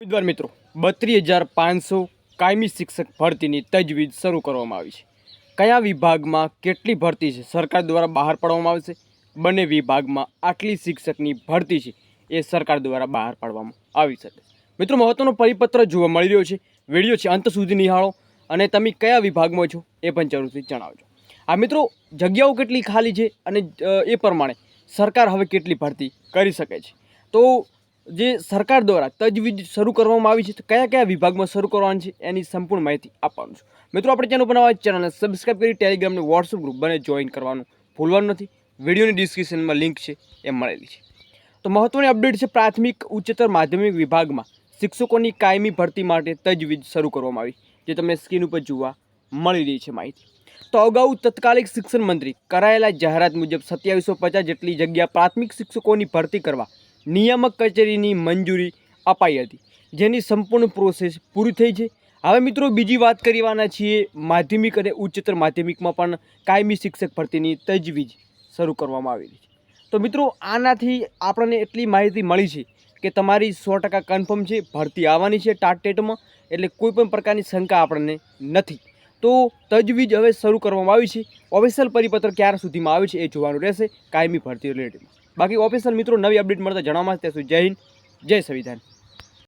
ઉમેદવાર મિત્રો, બત્રીસ હજાર પાંચસો કાયમી શિક્ષક ભરતીની તજવીજ શરૂ કરવામાં આવી છે. કયા વિભાગમાં કેટલી ભરતી છે? સરકાર દ્વારા બહાર પાડવામાં આવશે બંને વિભાગમાં આટલી શિક્ષકની ભરતી છે એ સરકાર દ્વારા બહાર પાડવામાં આવી શકે. મિત્રો મહત્ત્વનો પરિપત્ર જોવા મળી રહ્યો છે. વીડિયો છે અંત સુધી નિહાળો અને તમે કયા વિભાગમાં છો એ પણ જરૂરથી જણાવજો. આ મિત્રો, જગ્યાઓ કેટલી ખાલી છે અને એ પ્રમાણે સરકાર હવે કેટલી ભરતી કરી શકે છે? તો જે સરકાર દ્વારા તજવીજ શરૂ કરવામાં આવી છે, તો કયા કયા વિભાગમાં શરૂ કરવાની છે, એની સંપૂર્ણ માહિતી આપવાનું છું. મિત્રો, આપણે ચેનલ બનાવવા ચેનલને સબસ્ક્રાઇબ કરી ટેલિગ્રામને વોટ્સઅપ ગ્રુપ બને જોઈન કરવાનું ભૂલવાનું નથી. વિડીયોની ડિસ્ક્રિપ્શનમાં લિંક છે, એ મળેલી છે. તો મહત્ત્વની અપડેટ છે, પ્રાથમિક ઉચ્ચતર માધ્યમિક વિભાગમાં શિક્ષકોની કાયમી ભરતી માટે તજવીજ શરૂ કરવામાં આવી. જે તમને સ્ક્રીન ઉપર જોવા મળી રહી છે માહિતી. તો અગાઉ તત્કાલિક શિક્ષણ મંત્રી કરાયેલા જાહેરાત મુજબ સત્યાવીસો પચાસ જેટલી જગ્યા પ્રાથમિક શિક્ષકોની ભરતી કરવા નિયામક કચેરીની મંજૂરી અપાઈ હતી. જેની સંપૂર્ણ પ્રોસેસ પૂરી થઈ છે. હવે મિત્રો બીજી વાત કરવાના છીએ માધ્યમિક અને ઉચ્ચતર માધ્યમિકમાં પણ કાયમી શિક્ષક ભરતીની તજવીજ શરૂ કરવામાં આવેલી છે. તો મિત્રો આનાથી આપણને એટલી માહિતી મળી છે કે તમારી સો ટકા કન્ફર્મ છે, ભરતી આવવાની છે ટાટટેટમાં એટલે કોઈ પણ પ્રકારની શંકા આપણને નથી. તો તજવીજ હવે શરૂ કરવામાં આવી છે. ઓફિશિયલ પરિપત્ર ક્યાર સુધીમાં આવે છે એ જોવાનું રહેશે કાયમી ભરતી રિલેટેડમાં બાકી ઓફિસર મિત્રો નવી અપડેટ મળતા જણાવવામાં ત્યાં સુધી જય હિન્દ જય સંવિધાન.